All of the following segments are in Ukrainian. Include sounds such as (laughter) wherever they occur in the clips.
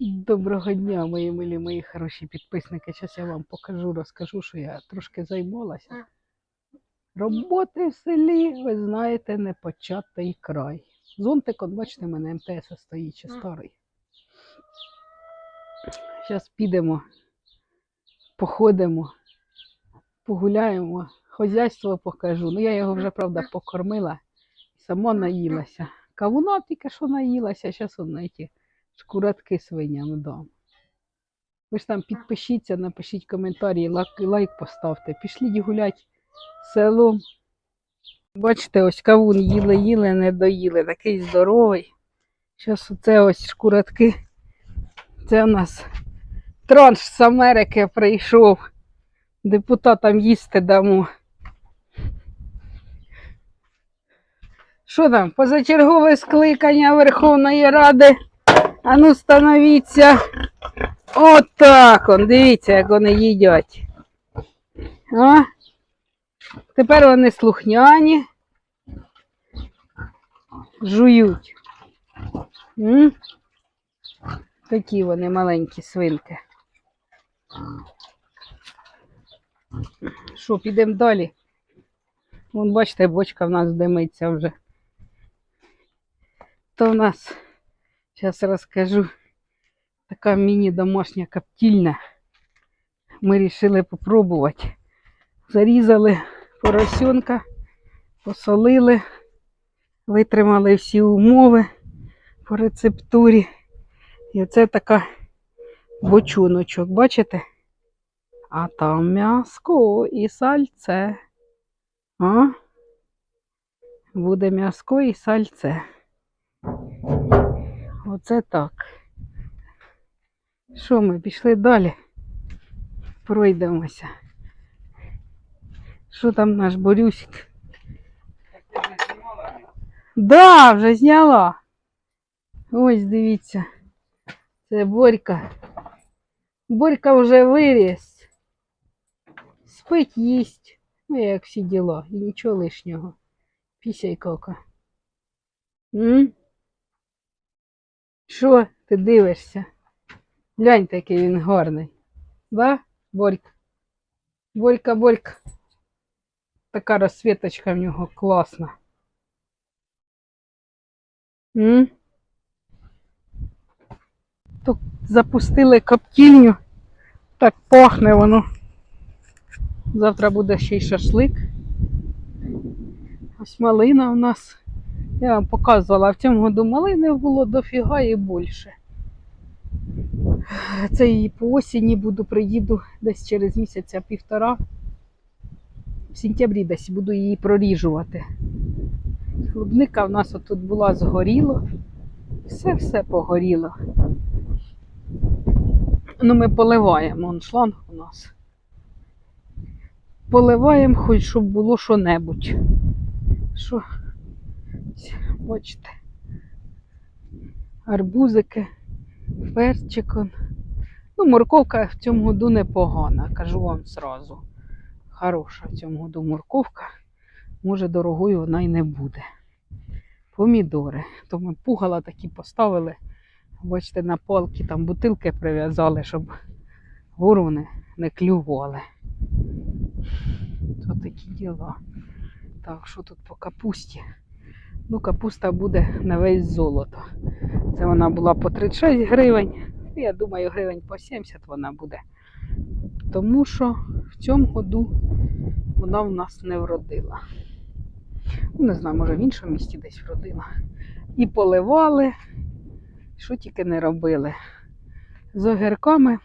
Доброго дня, мої милі, мої хороші підписники. Зараз я вам покажу, розкажу, що я трошки займалася. Роботи в селі, ви знаєте, не початий край. Зонтик, от бачите, в мене МТС стоїть ще старий. Зараз підемо, походимо, погуляємо, хазяйство покажу. Ну, я його вже, правда, покормила, сама наїлася. Кавуна тільки що наїлася, зараз он ті шкуратки свиням дам. Ви ж там підпишіться, напишіть коментарі, лайк, лайк поставте. Пішліть гулять селом. Бачите, ось кавун їли, їли, не доїли. Такий здоровий. Зараз оце ось шкуратки. Це у нас транш з Америки прийшов. Депутатам їсти дамо. Що там? Позачергове скликання Верховної Ради. Ану, становіться. Отак он. Дивіться, як вони їдять. А? Тепер вони слухняні. Жують. М? Такі вони маленькі свинки. Що, підемо далі? Вон, бачите, бочка в нас димиться вже. То в нас, зараз розкажу, така міні-домашня коптільня. Ми вирішили попробувати. Зарізали поросенка, посолили, витримали всі умови по рецептурі. І оце така бочоночок, бачите? А там м'яско і сальце. А? Буде м'яско і сальце. Оце так. Що ми пішли далі? Пройдемося. Що там наш Борюсик? Так, Да, вже зняла. Ось дивіться. Це Борька. Борька вже виріс. Спить їсть. Ну, як всі діла. І нічого лишнього. Пісяй кока. М? Що ти дивишся? Глянь, який він гарний. Да, Борька? Борька, Борька. Така розсвіточка в нього класна. М? Тут запустили коптільню. Так пахне воно. Завтра буде ще й шашлик. Ось малина у нас. Я вам показувала, в цьому году малини було дофіга і більше. Це і по осені буду, приїду десь через місяця півтора. В сентябрі десь буду її проріжувати. Клубника в нас отут була згоріло. Все-все погоріло. Ну, ми поливаємо, он шланг у нас. Поливаємо, хоч щоб було що-небудь. Що, бачите, арбузики, перчиком. Ну, морковка в цьому году непогана, кажу вам зразу. Хороша в цьому году морковка. Може, дорогою вона й не буде. Помідори. То ми пугала такі поставили. Бачите, на палки там бутилки прив'язали, щоб ворони не клювали. То такі діла. Так, що тут по капусті? Ну, капуста буде на весь золото. Це вона була по 36 гривень. Я думаю, гривень по 70 вона буде. Тому що в цьому году вона в нас не вродила. Ну, не знаю, може в іншому місті десь вродила. І поливали, що тільки не робили. З огірками.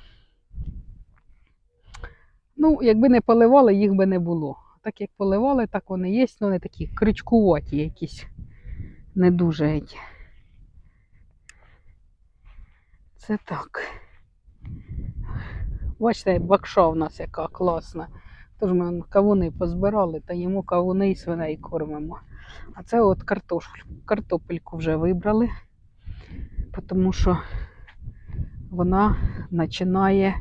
Ну, якби не поливали, їх би не було. Так як поливали, так вони є, але вони такі крючкуваті якісь. Не дуже. геть. Це так. Бачите, бакша у нас яка класна. Тож ми кавуни позбирали та йому кавуни і свиней кормимо. А це от картош... картопельку вже вибрали, тому що вона починає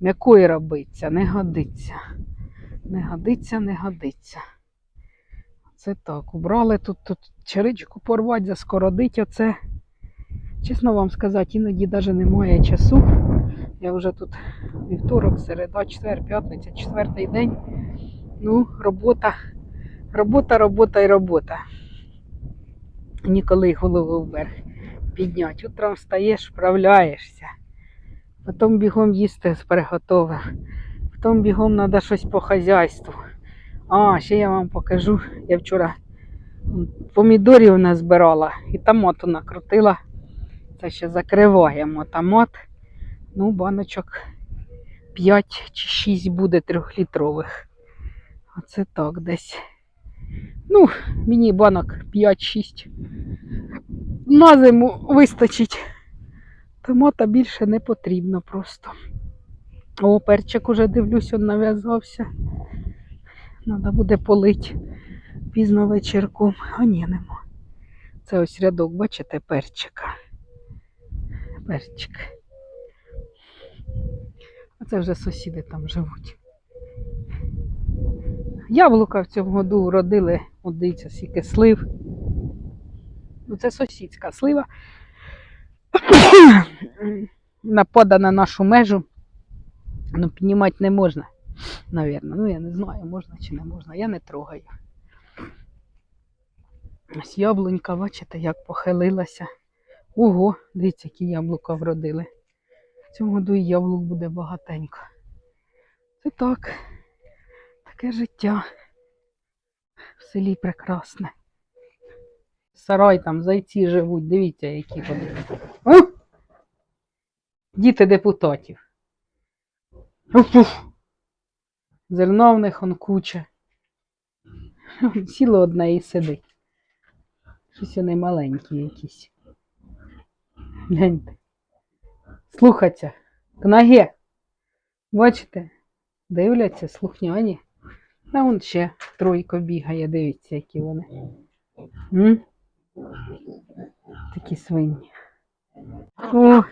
м'якою робитися, не годиться. Не годиться, не годиться. Це так, убрали тут, тут черичку порвати, заскородить оце. Чесно вам сказати, іноді навіть немає часу. Я вже тут вівторок, середа, четвер, п'ятниця, четвертий день. Ну, робота, робота, робота і робота. Ніколи голову вверх підняти. Утром встаєш, вправляєшся. Потім бігом їсти приготовив. Потім бігом треба щось по хазяйству. А, ще я вам покажу. Я вчора помідорів назбирала і томату накрутила. Це ще закриваємо томат. Ну, баночок 5 чи 6 буде трьохлітрових. Оце так десь. Ну, мені банок 5-6. На зиму вистачить. Томата більше не потрібно просто. О, перчик уже дивлюсь, він нав'язався. Треба буде полить пізно вечірком. А ні, нема. Це ось рядок, бачите, перчика. Перчик. А це вже сусіди там живуть. Яблука в цьому году родили, от дивіться, скільки слив. Ну, це сусідська слива. (coughs) Напада на нашу межу. Ну, піднімати не можна, навірно. Ну, я не знаю, можна чи не можна. Я не трогаю. Ось яблунька, бачите, як похилилася. Ого, дивіться, які яблука вродили. В цьому году і яблук буде багатенько. Це так. Таке життя. В селі прекрасне. Сарай там, зайці живуть, дивіться, які вони. Діти депутатів. Уф-уф. Зерно в них он куча. (laughs) Сіло одне і сидить. Щось вони маленькі якісь. Гляньте. Слухаться. К ноге. Бачите? Дивляться, слухняні. А вон ще тройко бігає, дивіться, які вони. М? Такі свині. О.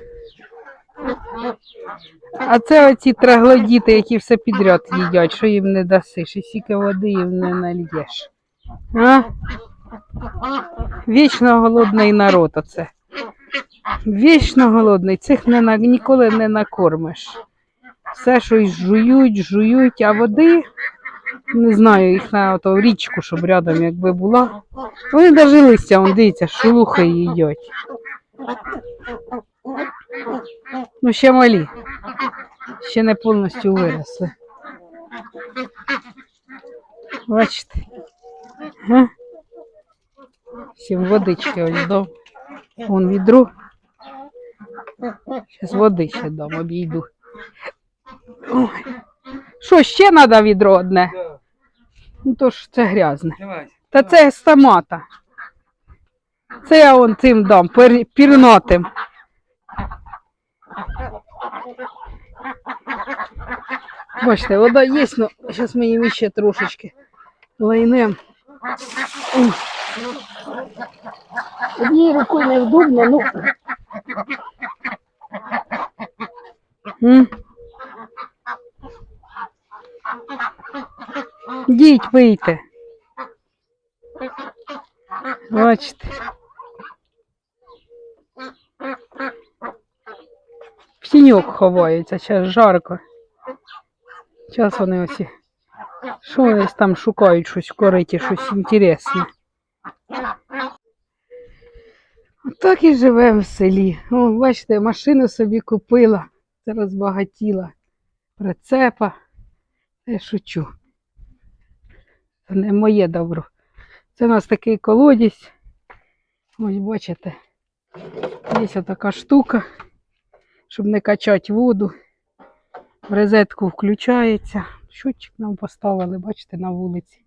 А це оці траглодіти, які все підряд їдять, що їм не дасиш, і стільки води їм не нальєш. А? Вічно голодний народ оце. Вічно голодний, цих не на, ніколи не накормиш. Все щось жують, жують, а води, не знаю, їх на ото, річку, щоб рядом якби була. Вони навіть листя, вон, дивіться, шелухи їдять. Ну, ще малі. Ще не повністю виросли. Бачите? Га? Всім водички ось дам. Вон відро. Зараз води ще дам, обійду. Ой. Що, ще треба відро одне? Ну то ж це грязне. Та це з томата. Це я вон цим дам, пер- пірнатим. Бачите, вода є, але зараз ми їм ще трошечки лайнем. Однією рукою невдобно, ну. Діть, вийте. Бачите. В тіньок ховаються, зараз жарко. Зараз вони ось. Що вони там шукають щось в кориті, щось інтересне. Отак і живемо в селі. О, бачите, машину собі купила, це розбагатіла. Прицепа. Я шучу. Це не моє добро. Це у нас такий колодязь. Ось бачите. Є така штука, щоб не качати воду. В розетку включається. Щотчик нам поставили, бачите, на вулиці.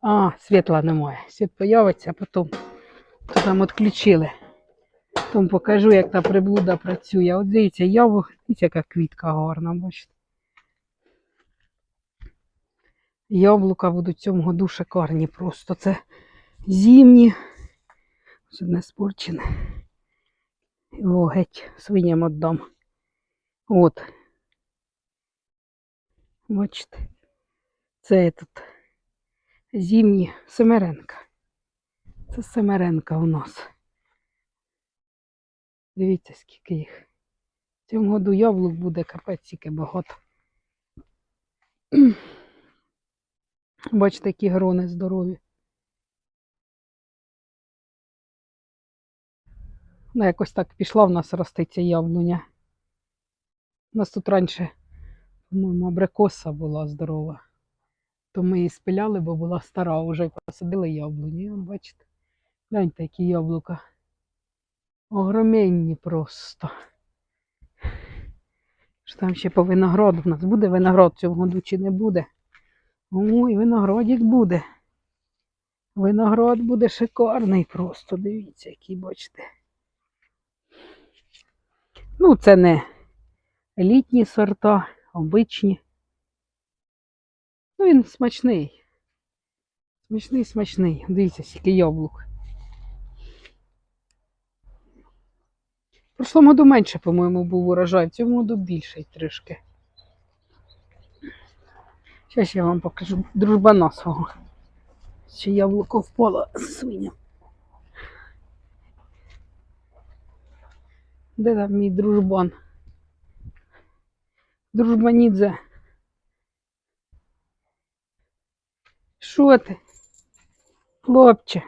А, світла немає. Світ появиться, а потім там відключили. Потім покажу, як та приблуда працює. От дивіться, яблук, дивіться, яка квітка гарна, бачите. Яблука будуть в цьому году шикарні просто. Це зимні. Ось одне спорчене. Його геть свиням віддам. От. Бачите. Це тут зимні семеренка. Це семеренка у нас. Дивіться, скільки їх. В цьому году яблук буде капець скільки багато. Бачите, які грони здорові. Ну, якось так пішла в нас роститься яблуня. У нас тут раніше, по-моєму, абрикоса була здорова. То ми її спиляли, бо була стара, вже посадили яблуню. І бачите, гляньте, які яблука. Огроменні просто. Що там ще по винограду? У нас буде виноград цього году чи не буде? Ой, виноградик буде. Виноград буде шикарний просто. Дивіться, який бачите. Ну, це не елітні сорта, обичні. Ну, він смачний. Смачний, смачний. Дивіться, скільки яблук. В прошлому году менше, по-моєму, був урожай, в цьому году більший трішки. Зараз я вам покажу дружбана свого. Ще яблуко впало з свиня. Де там мій дружбан? Дружбанідзе. Що ти? Хлопче.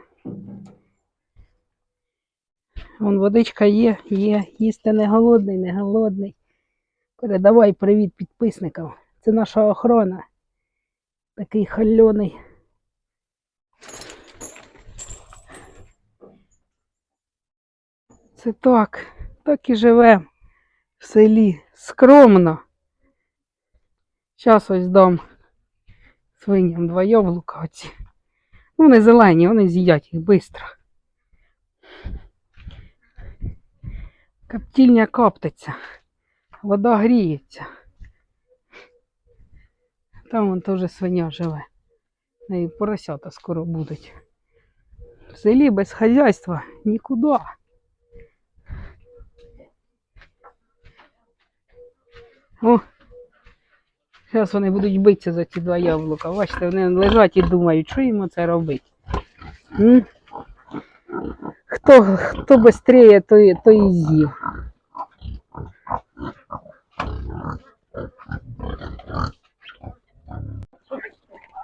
Вон водичка є, є. Їсти не голодний, не голодний. Передавай привіт підписникам. Це наша охорона. Такий хальоний. Це так, так і живемо в селі. Скромно. Зараз ось дам свиням два яблука оці. Ну, вони зелені, вони з'їдять їх швидко. Коптільня коптиться, вода гріється. Там вон теж свиня живе. Неї поросята скоро будуть. В селі без хазяйства нікуди. О, зараз вони будуть битися за ці два яблука. Бачите, вони лежать і думають, що їм це робити. М? Хто, хто швидше, той, той і з'їв.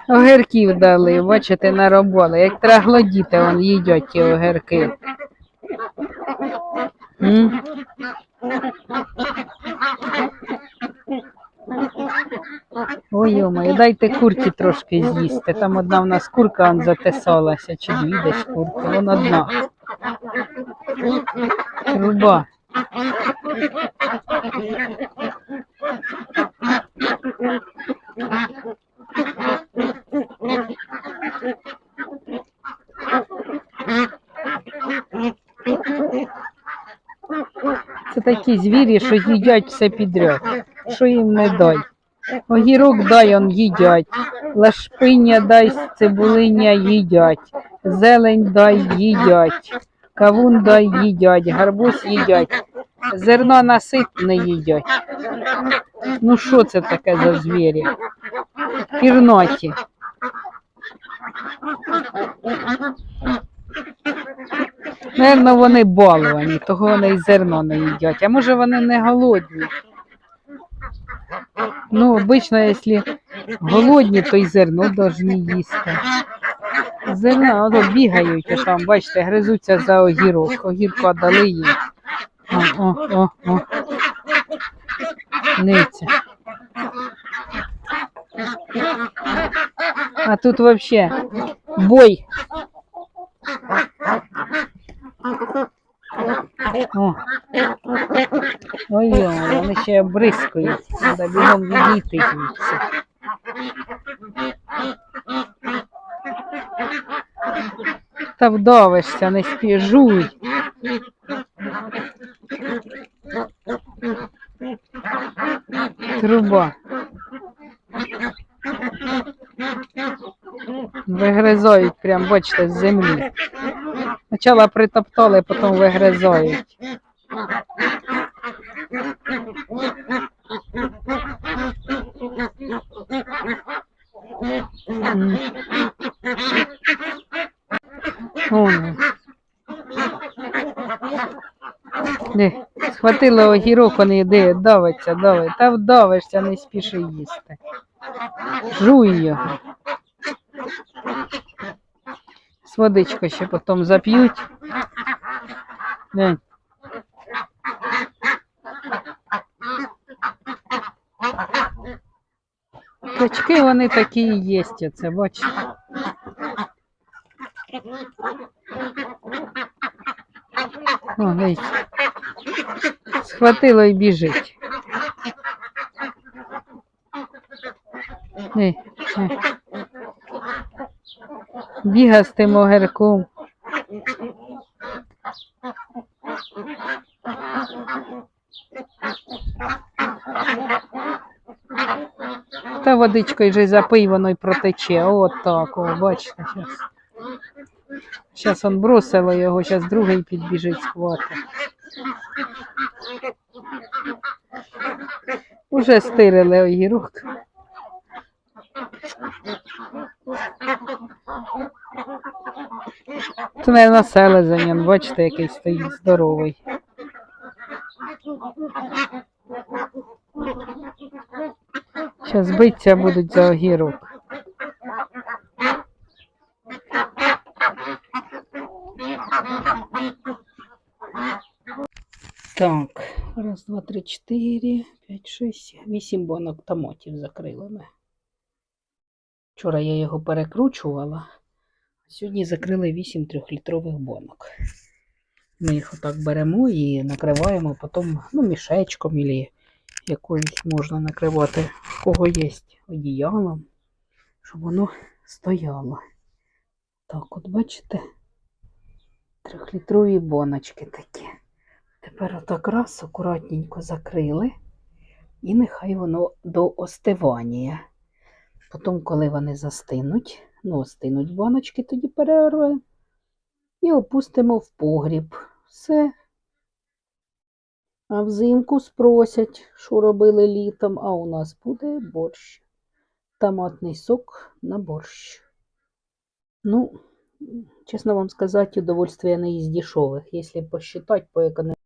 Огірків дали, бачите, наробили. Як траглодіти, вон їдять ті огірки. Ой, йомаю, дайте курки трошки з'їсти. Там одна в нас курка он затисалася, чи дві десь курки. Вон одна. Труба. Це такі звірі, що їдять все підряд. Що їм не дай. Огірок дай он їдять, лашпиня дай цибулиня їдять, зелень дай їдять, кавун дай їдять, гарбуз їдять, зерно насип не їдять. Ну що це таке за звірі? Пірноті. Наверно, вони баловані, того вони і зерно не їдять. А може вони не голодні? Ну, обично, якщо голодні, то й зерно повинні їсти. Зерно, ото бігають, а там, бачите, гризуться за огірок. Огірку дали їм. О, о, о, о. Ниця. А тут вообще бой. Ой, вони ще обрискують. Треба бігом відійти звідси. Та вдовишся, не спіжуй. Труба. Вигризають прям, бачите, з землі. Спочатку притоптали, потім вигризають. Схватила огірок, вони де, давиться, давить. Та вдавишся, не спіши їсти. Жуй його. З водичкою ще потім зап'ють. Качки вони такі і є, оце, бачите. О, дивіться. Схватило і біжить. Ей, ей. Біга з тим огірком. Та водичкою вже запий, воно й протече. От так, о, бачите, зараз. Зараз он бросило його, зараз другий підбіжить схватить. Уже стирили огірок. Це, мабуть, селезень, бачите, який стоїть здоровий. Зараз биться будуть за огірок. Так, раз, два, три, чотири, п'ять, шість, вісім банок томатів закрили ми. Вчора я його перекручувала, сьогодні закрили вісім трьохлітрових банок. Ми їх отак беремо і накриваємо потім ну, мішечком або якоюсь можна накривати, в кого є одіялом, щоб воно стояло. Так, от бачите, трьохлітрові баночки такі. Тепер отак раз акуратненько закрили, і нехай воно до остивання. Потім, коли вони застинуть, ну, остинуть баночки, тоді перервемо і опустимо в погріб. Все. А взимку спросять, що робили літом, а у нас буде борщ. Томатний сок на борщ. Ну, чесно вам сказати, удовольствие не із дешевих. Якщо посчитати по економії.